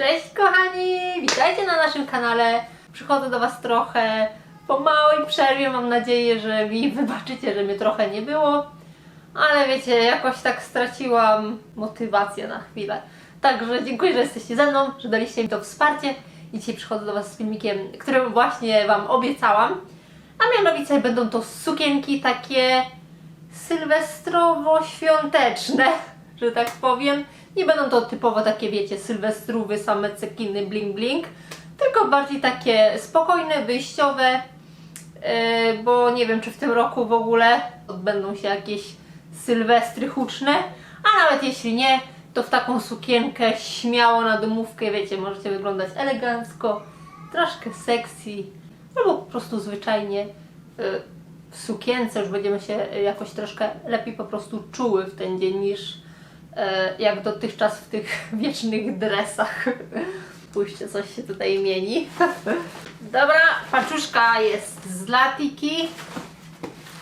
Cześć kochani! Witajcie na naszym kanale. Przychodzę do Was trochę po małej przerwie. Mam nadzieję, że mi wybaczycie, że mnie trochę nie było. Ale wiecie, jakoś tak straciłam motywację na chwilę. Także dziękuję, że jesteście ze mną, że daliście mi to wsparcie. I dzisiaj przychodzę do Was z filmikiem, którym właśnie Wam obiecałam. A mianowicie będą to sukienki takie sylwestrowo-świąteczne, że tak powiem. Nie będą to typowo takie, wiecie, sylwestrowe, same cekiny, bling bling, tylko bardziej takie spokojne, wyjściowe, yy, bo nie wiem, czy w tym roku w ogóle odbędą się jakieś sylwestry huczne, a nawet jeśli nie, to w taką sukienkę śmiało na domówkę, wiecie, możecie wyglądać elegancko, troszkę sexy, albo po prostu zwyczajnie y, w sukience już będziemy się jakoś troszkę lepiej po prostu czuły w ten dzień niż jak dotychczas w tych wiecznych dresach. Spójrzcie, coś się tutaj mieni. Dobra, paczuszka jest z Latiki.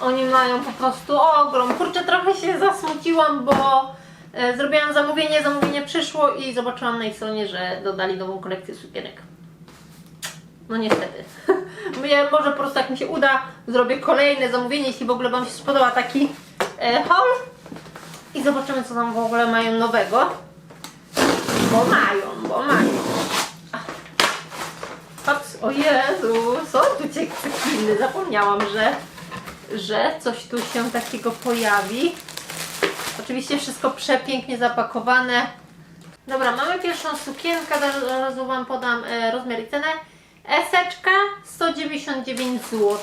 Oni mają po prostu ogrom. Kurczę, trochę się zasmuciłam, bo e, zrobiłam zamówienie, zamówienie przyszło i zobaczyłam na ich stronie, że dodali nową kolekcję sukienek. No niestety. Mnie, może po prostu jak mi się uda, zrobię kolejne zamówienie, jeśli w ogóle Wam się spodoba taki e, haul. I zobaczymy, co tam w ogóle mają nowego. Bo mają, bo mają. Hops, o Jezu, są tu cekiny. Zapomniałam, że, że coś tu się takiego pojawi. Oczywiście wszystko przepięknie zapakowane. Dobra, mamy pierwszą sukienkę, zaraz Wam podam e, rozmiar i cenę. Eseczka 199 zł.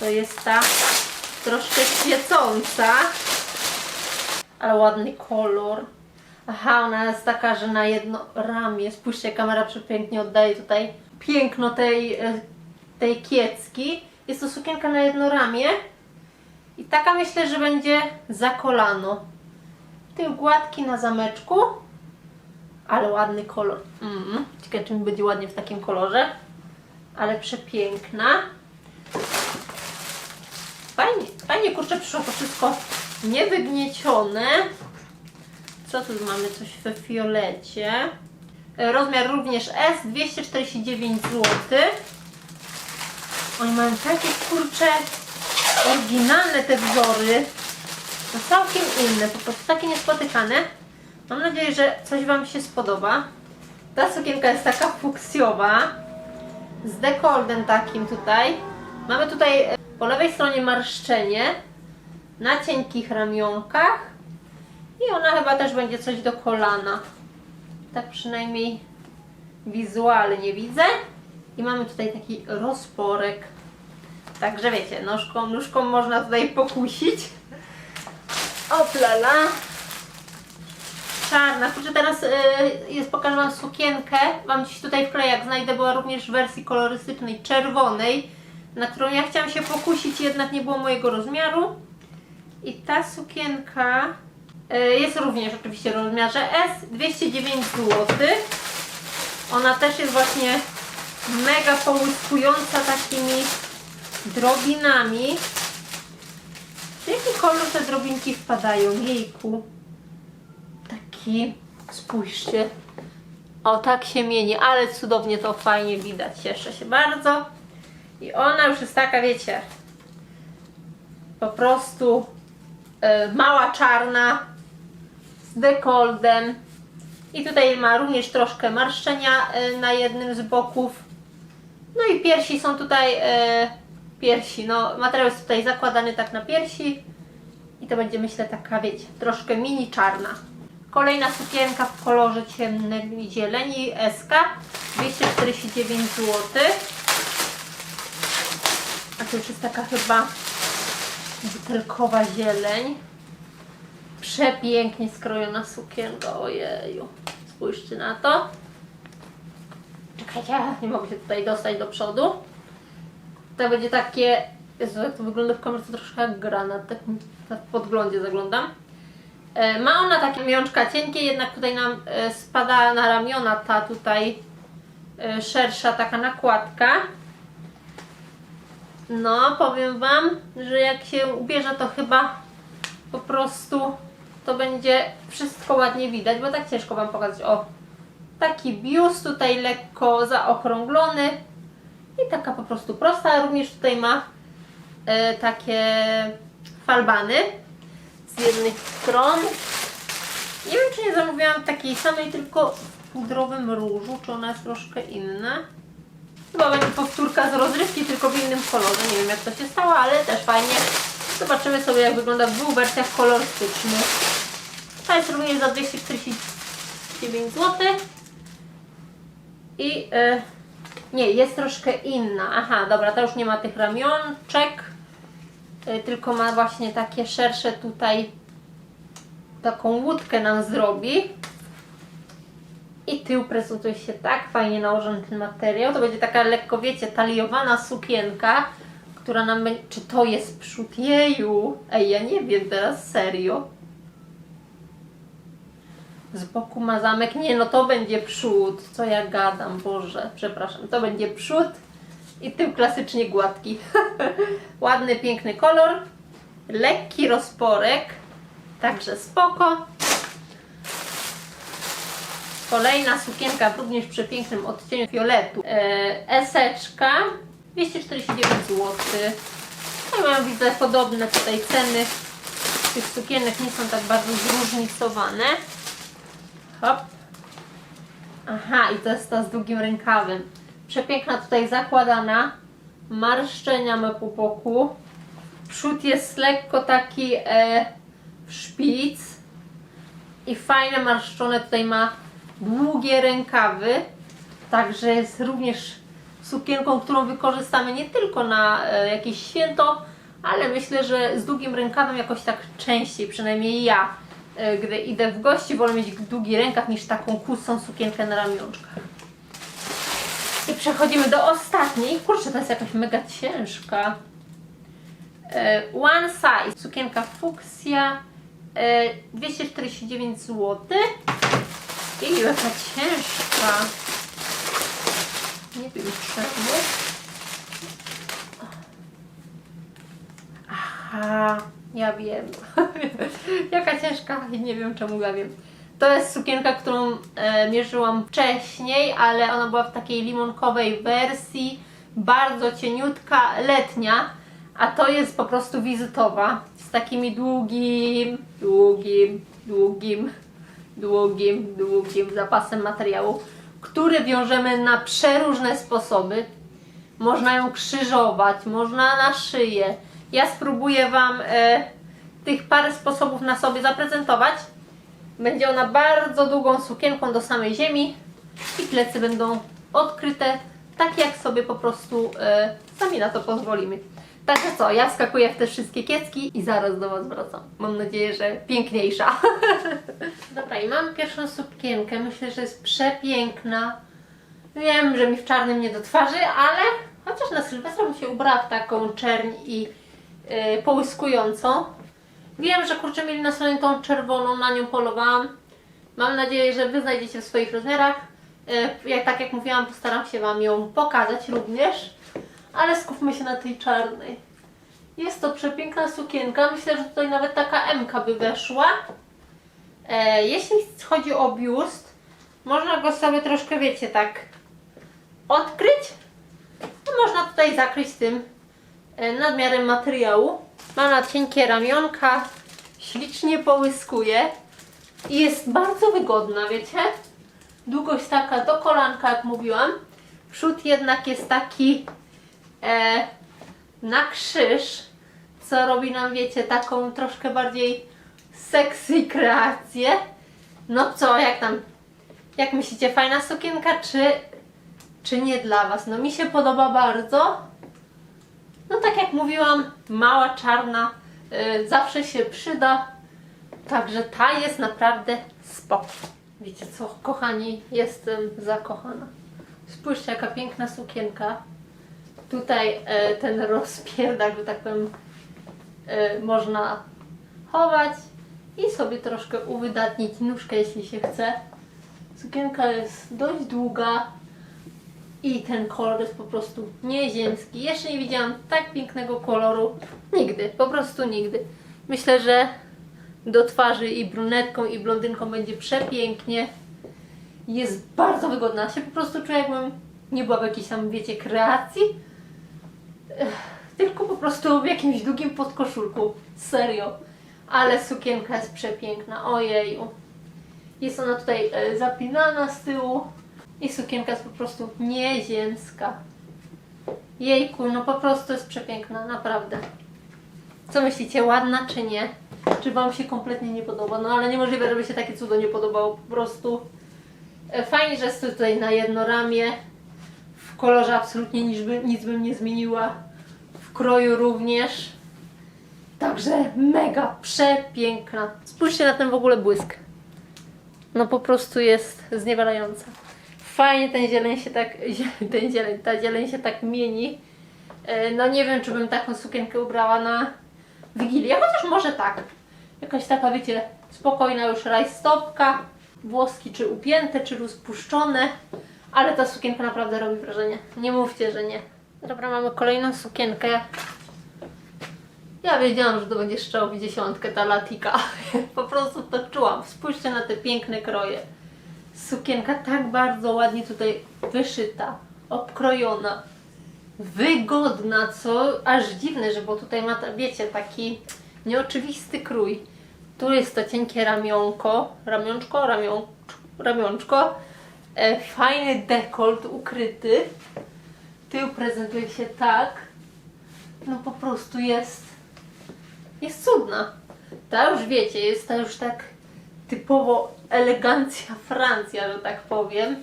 To jest ta troszkę świecąca, ale ładny kolor. Aha, ona jest taka, że na jedno ramię. Spójrzcie, kamera przepięknie oddaje tutaj piękno tej, e, tej kiecki. Jest to sukienka na jedno ramię. I taka myślę, że będzie za kolano. Tył gładki na zameczku. Ale ładny kolor. Mm. Ciekawe, czy mi będzie ładnie w takim kolorze. Ale przepiękna. Fajnie, fajnie kurczę przyszło to wszystko niewygniecione. Co tu mamy? Coś we fiolecie. E, Rozmiar również S, 249 zł. Oni mają takie kurcze oryginalne te wzory. No całkiem inne, po prostu takie niespotykane. Mam nadzieję, że coś Wam się spodoba. Ta sukienka jest taka fuksjowa. Z dekoldem takim tutaj. Mamy tutaj e, po lewej stronie marszczenie na cienkich ramionkach. I ona chyba też będzie coś do kolana. Tak przynajmniej wizualnie widzę. I mamy tutaj taki rozporek. Także wiecie, nóżką, nóżką można tutaj pokusić. Oplala. Czarna. Kurczę, teraz y, jest, pokażę Wam sukienkę. Wam dziś tutaj wkleję, jak znajdę, była również w wersji kolorystycznej, czerwonej, na którą ja chciałam się pokusić, jednak nie było mojego rozmiaru. I ta sukienka y, jest również oczywiście w rozmiarze S, 209 zł. Ona też jest właśnie mega połyskująca takimi drobinami. Jaki kolor te drobinki wpadają? Jejku. Taki, spójrzcie. O, tak się mieni, ale cudownie to fajnie widać. Cieszę się bardzo. I ona już jest taka, wiecie, po prostu e, mała czarna z dekoldem. I tutaj ma również troszkę marszczenia e, na jednym z boków. No i piersi są tutaj, e, piersi, no materiał jest tutaj zakładany tak na piersi. I to będzie myślę taka, wiecie, troszkę mini czarna. Kolejna sukienka w kolorze ciemnej zieleni SK 249 zł. A to już jest taka chyba butelkowa zieleń. Przepięknie skrojona sukienka, ojeju. Spójrzcie na to. Czekajcie, nie mogę się tutaj dostać do przodu. To będzie takie, Jezu, jak to wygląda w kamerce troszkę jak granat, tak, w podglądzie zaglądam. E, Ma ona takie ramionczka cienkie, jednak tutaj nam e, spada na ramiona ta tutaj e, szersza taka nakładka. No, powiem Wam, że jak się ubierze, to chyba po prostu to będzie wszystko ładnie widać, bo tak ciężko Wam pokazać. O, taki biust tutaj lekko zaokrąglony i taka po prostu prosta. Również tutaj ma e, takie falbany z jednych stron. Nie wiem, czy nie zamówiłam takiej samej, tylko w pudrowym różu, czy ona jest troszkę inna. Chyba będzie powtórka z rozrywki, tylko w innym kolorze. Nie wiem, jak to się stało, ale też fajnie. Zobaczymy sobie, jak wygląda w dwóch wersjach kolorystycznych. Ta jest również za 249 zł. I e, nie, jest troszkę inna. Aha, dobra, ta już nie ma tych ramionczek, e, tylko ma właśnie takie szersze tutaj taką łódkę nam zrobi. I tył prezentuje się tak fajnie nałożony ten materiał. To będzie taka lekko, wiecie, taliowana sukienka, która nam będzie... Czy to jest przód? Jeju! Ej, ja nie wiem teraz, serio. Z boku ma zamek. Nie, no to będzie przód. Co ja gadam, Boże. Przepraszam. To będzie przód i tył klasycznie gładki. Ładny, piękny kolor. Lekki rozporek. Także spoko. Kolejna sukienka w również przepięknym odcieniu fioletu. E, eseczka 249 zł. No mają widzę podobne tutaj ceny tych sukienek nie są tak bardzo zróżnicowane. Hop. Aha, i to jest ta z długim rękawem. Przepiękna tutaj zakładana. Marszczenia ma po boku. Przód jest lekko taki e, szpic. I fajne marszczone tutaj ma długie rękawy. Także jest również sukienką, którą wykorzystamy nie tylko na e, jakieś święto, ale myślę, że z długim rękawem jakoś tak częściej, przynajmniej ja, e, gdy idę w gości, wolę mieć długi rękaw niż taką kusą sukienkę na ramionczkach. I przechodzimy do ostatniej. Kurczę, to jest jakaś mega ciężka. E, One size. Sukienka fuksja. E, 249 zł. I jaka ciężka. Nie wiem czemu. Aha, ja wiem. Jaka ciężka i nie wiem czemu ja wiem. To jest sukienka, którą e, mierzyłam wcześniej, ale ona była w takiej limonkowej wersji, bardzo cieniutka, letnia, a to jest po prostu wizytowa z takimi długim, długim, długim, długim, długim zapasem materiału, który wiążemy na przeróżne sposoby. Można ją krzyżować, można na szyję. Ja spróbuję Wam e, tych parę sposobów na sobie zaprezentować. Będzie ona bardzo długą sukienką do samej ziemi i plecy będą odkryte, tak jak sobie po prostu e, sami na to pozwolimy. Także co, ja wskakuję w te wszystkie kiecki i zaraz do Was wracam. Mam nadzieję, że piękniejsza. Dobra, i mam pierwszą sukienkę. Myślę, że jest przepiękna. Wiem, że mi w czarnym nie do twarzy, ale chociaż na Sylwestra bym się ubrała w taką czerń i yy, połyskującą. Wiem, że kurczę mieli na stronie tą czerwoną, na nią polowałam. Mam nadzieję, że Wy znajdziecie w swoich rozmiarach. Yy, jak, tak jak mówiłam, postaram się Wam ją pokazać również. Ale skupmy się na tej czarnej. Jest to przepiękna sukienka. Myślę, że tutaj nawet taka MK by weszła. E, jeśli chodzi o biust, można go sobie troszkę, wiecie, tak odkryć. No, można tutaj zakryć tym e, nadmiarem materiału. Ma na cienkie ramionka, ślicznie połyskuje i jest bardzo wygodna, wiecie? Długość taka do kolanka, jak mówiłam. Przód jednak jest taki e, na krzyż, co robi nam, wiecie, taką troszkę bardziej sexy kreację. No co, jak tam, jak myślicie, fajna sukienka, czy, czy nie dla Was? No mi się podoba bardzo. No tak jak mówiłam, mała, czarna, y, zawsze się przyda. Także ta jest naprawdę spoko. Wiecie co, kochani, jestem zakochana. Spójrzcie, jaka piękna sukienka. Tutaj e, ten rozpierdak, że tak powiem, e, można chować i sobie troszkę uwydatnić nóżkę, jeśli się chce. Sukienka jest dość długa i ten kolor jest po prostu nieziemski. Jeszcze nie widziałam tak pięknego koloru nigdy, po prostu nigdy. Myślę, że do twarzy i brunetką i blondynką będzie przepięknie. Jest bardzo wygodna. Się po prostu czuję jakbym nie była w jakiejś tam, wiecie, kreacji. Tylko po prostu w jakimś długim podkoszulku. Serio. Ale sukienka jest przepiękna. Ojeju. Jest ona tutaj e, zapinana z tyłu. I sukienka jest po prostu nieziemska. Jejku, no po prostu jest przepiękna, naprawdę. Co myślicie, ładna czy nie? Czy Wam się kompletnie nie podoba? No ale niemożliwe, żeby się takie cudo nie podobało po prostu. E, Fajnie, że jest tutaj na jedno ramię. W kolorze absolutnie nic, by, nic bym nie zmieniła. Kroju również. Także mega przepiękna. Spójrzcie na ten w ogóle błysk. No po prostu jest zniewalająca. Fajnie ten zieleń się tak, ten zieleń, ta zieleń się tak mieni. E, No nie wiem, czy bym taką sukienkę ubrała na Wigilię, chociaż może tak. Jakaś taka, wiecie, spokojna już rajstopka, włoski czy upięte, czy rozpuszczone, ale ta sukienka naprawdę robi wrażenie. Nie mówcie, że nie. Dobra, mamy kolejną sukienkę. Ja wiedziałam, że to będzie strzał w dziesiątkę ta latika. Po prostu to czułam. Spójrzcie na te piękne kroje. Sukienka tak bardzo ładnie tutaj wyszyta, obkrojona, wygodna, co aż dziwne, że bo tutaj ma, wiecie, taki nieoczywisty krój. Tu jest to cienkie ramionko, ramionczko, ramion, ramionczko, e, fajny dekolt ukryty. Tył prezentuje się tak, no po prostu jest, jest cudna. Ta już wiecie, jest ta już tak typowo elegancja Francja, że tak powiem.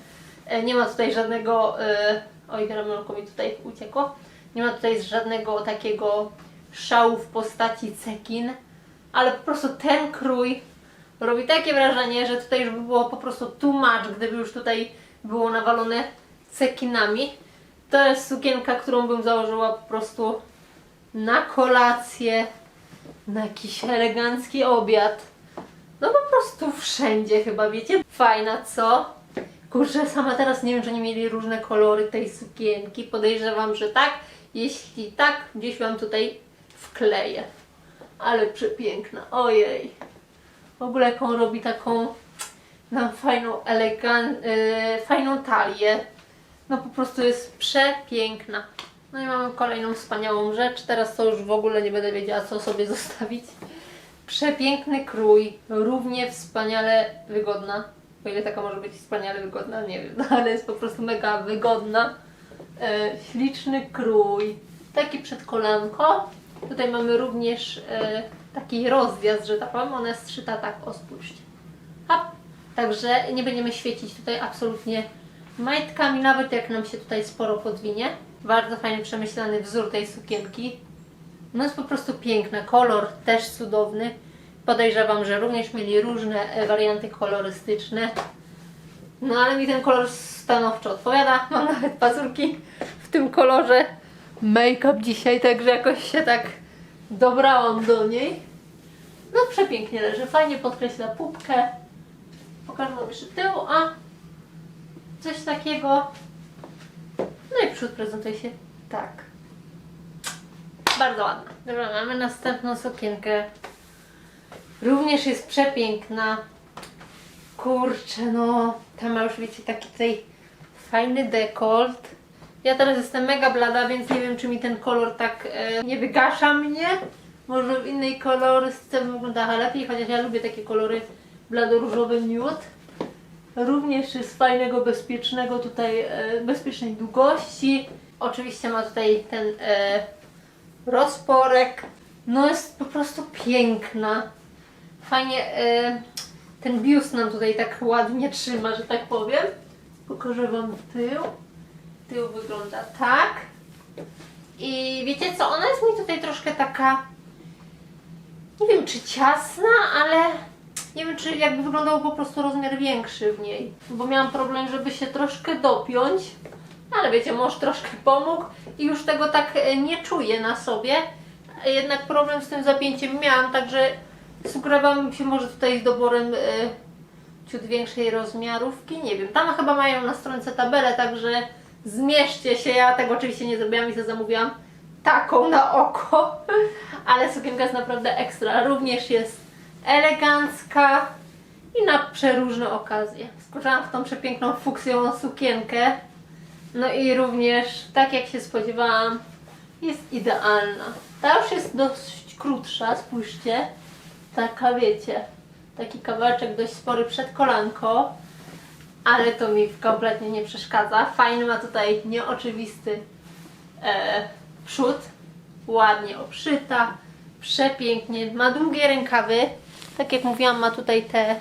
E, Nie ma tutaj żadnego, e, oj ramionko mi tutaj uciekło, nie ma tutaj żadnego takiego szału w postaci cekin, ale po prostu ten krój robi takie wrażenie, że tutaj już by było po prostu too much, gdyby już tutaj było nawalone cekinami. To jest sukienka, którą bym założyła po prostu na kolację, na jakiś elegancki obiad. No po prostu wszędzie chyba, wiecie? Fajna, co? Kurczę, sama teraz nie wiem, czy nie mieli różne kolory tej sukienki. Podejrzewam, że tak. Jeśli tak, gdzieś Wam tutaj wkleję. Ale przepiękna, ojej. W ogóle jaką robi taką nam fajną, elegan, yy, fajną talię. No po prostu jest przepiękna. No i mamy kolejną wspaniałą rzecz. Teraz to już w ogóle nie będę wiedziała, co sobie zostawić. Przepiękny krój, równie wspaniale wygodna. O ile taka może być wspaniale wygodna, nie wiem, ale jest po prostu mega wygodna. E, śliczny krój, taki przed kolanko. Tutaj mamy również e, taki rozjazd, że tak powiem, ona jest szyta tak, o spójrzcie. Hop. Także nie będziemy świecić tutaj absolutnie majtkami, nawet jak nam się tutaj sporo podwinie. Bardzo fajnie przemyślany wzór tej sukienki. No jest po prostu piękna, kolor też cudowny. Podejrzewam, że również mieli różne e, warianty kolorystyczne. No ale mi ten kolor stanowczo odpowiada. Mam nawet pazurki w tym kolorze. Make-up dzisiaj, także jakoś się tak dobrałam do niej. No przepięknie leży, fajnie podkreśla pupkę. Pokażę Wam jeszcze tył, a coś takiego. No i przód prezentuje się tak. Bardzo ładna. Dobra, mamy następną sukienkę. Również jest przepiękna. Kurczę, no. Ta ma już, wiecie, taki tutaj fajny dekolt. Ja teraz jestem mega blada, więc nie wiem, czy mi ten kolor tak e, nie wygasza mnie. Może w innej kolorystyce wygląda lepiej, chociaż ja lubię takie kolory blado-różowy miód. Również jest fajnego, bezpiecznego tutaj, e, bezpiecznej długości. Oczywiście ma tutaj ten e, rozporek. No jest po prostu piękna. Fajnie e, ten biust nam tutaj tak ładnie trzyma, że tak powiem. Pokażę Wam tył. Tył wygląda tak. I wiecie co, ona jest mi tutaj troszkę taka, nie wiem czy ciasna, ale nie wiem czy jakby wyglądał po prostu rozmiar większy w niej. Bo miałam problem, żeby się troszkę dopiąć. Ale wiecie, mąż troszkę pomógł i już tego tak e, nie czuję na sobie. Jednak problem z tym zapięciem miałam, także sugerowałam się może tutaj z doborem e, ciut większej rozmiarówki. Nie wiem, tam chyba mają na stronce tabelę, także zmierzcie się. Ja tego oczywiście nie zrobiłam i zamówiłam taką na oko. Ale sukienka jest naprawdę ekstra. Również jest elegancka i na przeróżne okazje. Skoczyłam w tą przepiękną fuksjową sukienkę. No i również, tak jak się spodziewałam, jest idealna. Ta już jest dość krótsza, spójrzcie. Taka wiecie, taki kawałeczek dość spory przed kolanko, ale to mi kompletnie nie przeszkadza. Fajny ma tutaj nieoczywisty e, przód, ładnie obszyta, przepięknie, ma długie rękawy, tak jak mówiłam, ma tutaj te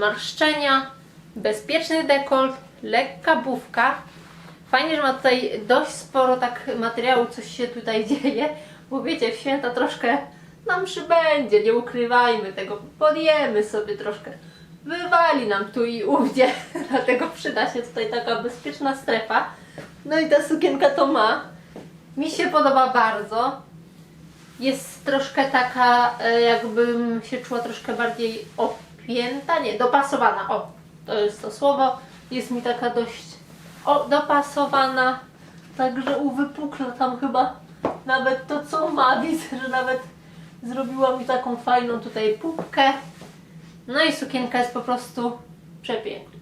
marszczenia, bezpieczny dekolt, lekka bufka. Fajnie, że ma tutaj dość sporo tak materiału, coś się tutaj dzieje, bo wiecie, w święta troszkę nam przybędzie, nie ukrywajmy tego, podjemy sobie troszkę. Wywali nam tu i ówdzie, dlatego przyda się tutaj taka bezpieczna strefa. No i ta sukienka to ma. Mi się podoba bardzo. Jest troszkę taka, e, jakbym się czuła troszkę bardziej opięta, nie, dopasowana. O, to jest to słowo. Jest mi taka dość o, dopasowana. Także uwypukla tam chyba nawet to, co ma. Widzę, że nawet zrobiła mi taką fajną tutaj pupkę. No i sukienka jest po prostu przepiękna.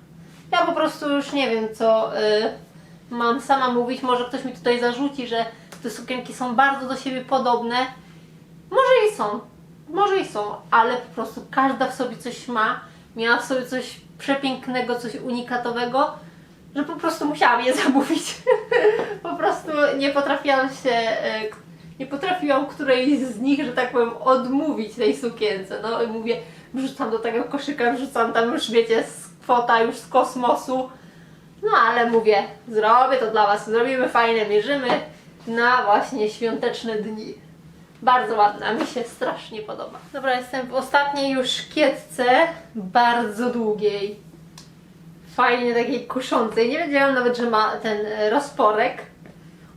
Ja po prostu już nie wiem, co y, mam sama mówić. Może ktoś mi tutaj zarzuci, że te sukienki są bardzo do siebie podobne. Może i są, może i są, ale po prostu każda w sobie coś ma. Miała w sobie coś przepięknego, coś unikatowego, że po prostu musiałam je zamówić. po prostu nie potrafiłam się, e, nie potrafiłam którejś z nich, że tak powiem, odmówić tej sukience. No i mówię, wrzucam do tego koszyka, wrzucam tam już, wiecie, z kwota już z kosmosu. No ale mówię, zrobię to dla Was, zrobimy fajne, mierzymy na właśnie świąteczne dni. Bardzo ładna, mi się strasznie podoba. Dobra, jestem w ostatniej już kietce, bardzo długiej. Fajnie takiej kuszącej. Nie wiedziałam nawet, że ma ten rozporek.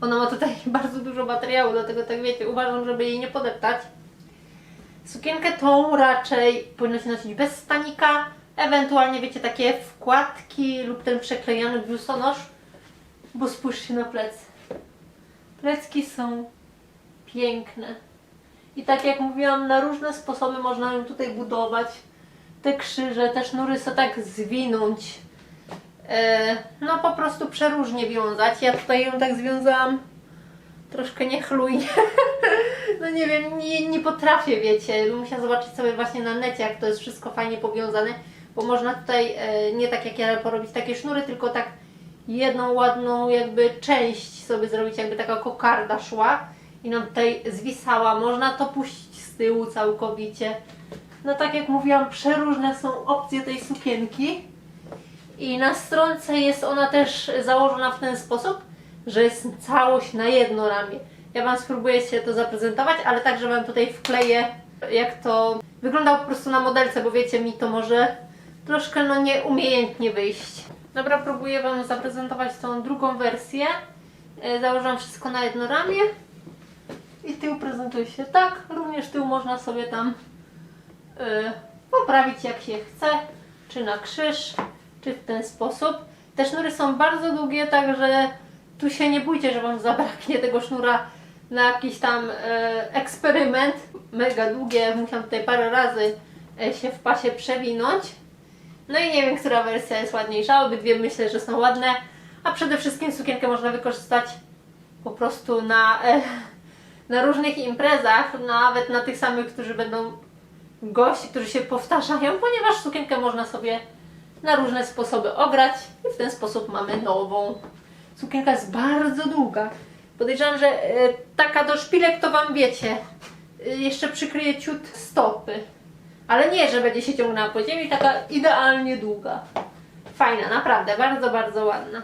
Ona ma tutaj bardzo dużo materiału, dlatego tak wiecie, uważam, żeby jej nie podeptać. Sukienkę tą raczej powinno się nosić bez stanika, ewentualnie wiecie, takie wkładki lub ten przeklejany biustonosz, bo spójrzcie na plecy. Plecki są piękne. I tak jak mówiłam, na różne sposoby można ją tutaj budować. Te krzyże, te sznury sobie tak zwinąć. E, no po prostu przeróżnie wiązać. Ja tutaj ją tak związałam troszkę niechlujnie. no nie wiem, nie, nie potrafię, wiecie. Musiałam zobaczyć sobie właśnie na necie, jak to jest wszystko fajnie powiązane. Bo można tutaj e, nie tak jak ja porobić takie sznury, tylko tak jedną ładną jakby część sobie zrobić, jakby taka kokarda szła i nam tutaj zwisała. Można to puścić z tyłu całkowicie. No tak jak mówiłam, przeróżne są opcje tej sukienki. I na stronce jest ona też założona w ten sposób, że jest całość na jedno ramię. Ja Wam spróbuję się to zaprezentować, ale także Wam tutaj wkleję, jak to wygląda po prostu na modelce, bo wiecie, mi to może troszkę no nieumiejętnie wyjść. Dobra, próbuję Wam zaprezentować tą drugą wersję. E, Założyłam wszystko na jedno ramię. I tył prezentuje się tak. Również tył można sobie tam y, poprawić jak się chce, czy na krzyż, czy w ten sposób. Te sznury są bardzo długie, także tu się nie bójcie, że Wam zabraknie tego sznura na jakiś tam y, eksperyment. Mega długie, musiałam tutaj parę razy y, się w pasie przewinąć. No i nie wiem, która wersja jest ładniejsza. Obydwie myślę, że są ładne. A przede wszystkim sukienkę można wykorzystać po prostu na, e, na różnych imprezach, nawet na tych samych, którzy będą gości, którzy się powtarzają, ponieważ sukienkę można sobie na różne sposoby ograć i w ten sposób mamy nową. Sukienka jest bardzo długa. Podejrzewam, że e, taka do szpilek to Wam wiecie, e, jeszcze przykryje ciut stopy. Ale nie, że będzie się ciągnęła po ziemi, taka idealnie długa. Fajna, naprawdę, bardzo, bardzo ładna.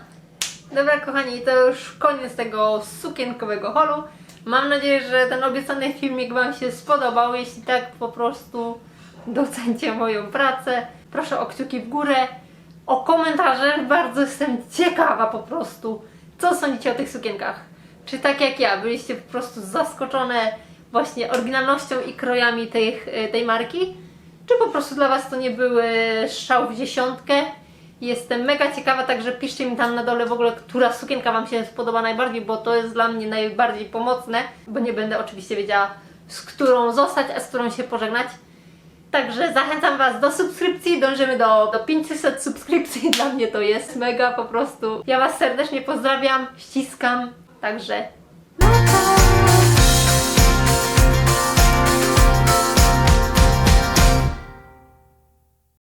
Dobra kochani, to już koniec tego sukienkowego holu. Mam nadzieję, że ten obiecany filmik Wam się spodobał. Jeśli tak, po prostu docencie moją pracę. Proszę o kciuki w górę, o komentarze. Bardzo jestem ciekawa po prostu, co sądzicie o tych sukienkach. Czy tak jak ja, byliście po prostu zaskoczone właśnie oryginalnością i krojami tej, tej marki? Czy po prostu dla Was to nie były strzał w dziesiątkę? Jestem mega ciekawa, także piszcie mi tam na dole w ogóle, która sukienka Wam się spodoba najbardziej, bo to jest dla mnie najbardziej pomocne, bo nie będę oczywiście wiedziała, z którą zostać, a z którą się pożegnać. Także zachęcam Was do subskrypcji, dążymy do, do 500 subskrypcji, dla mnie to jest mega po prostu. Ja Was serdecznie pozdrawiam, ściskam, także...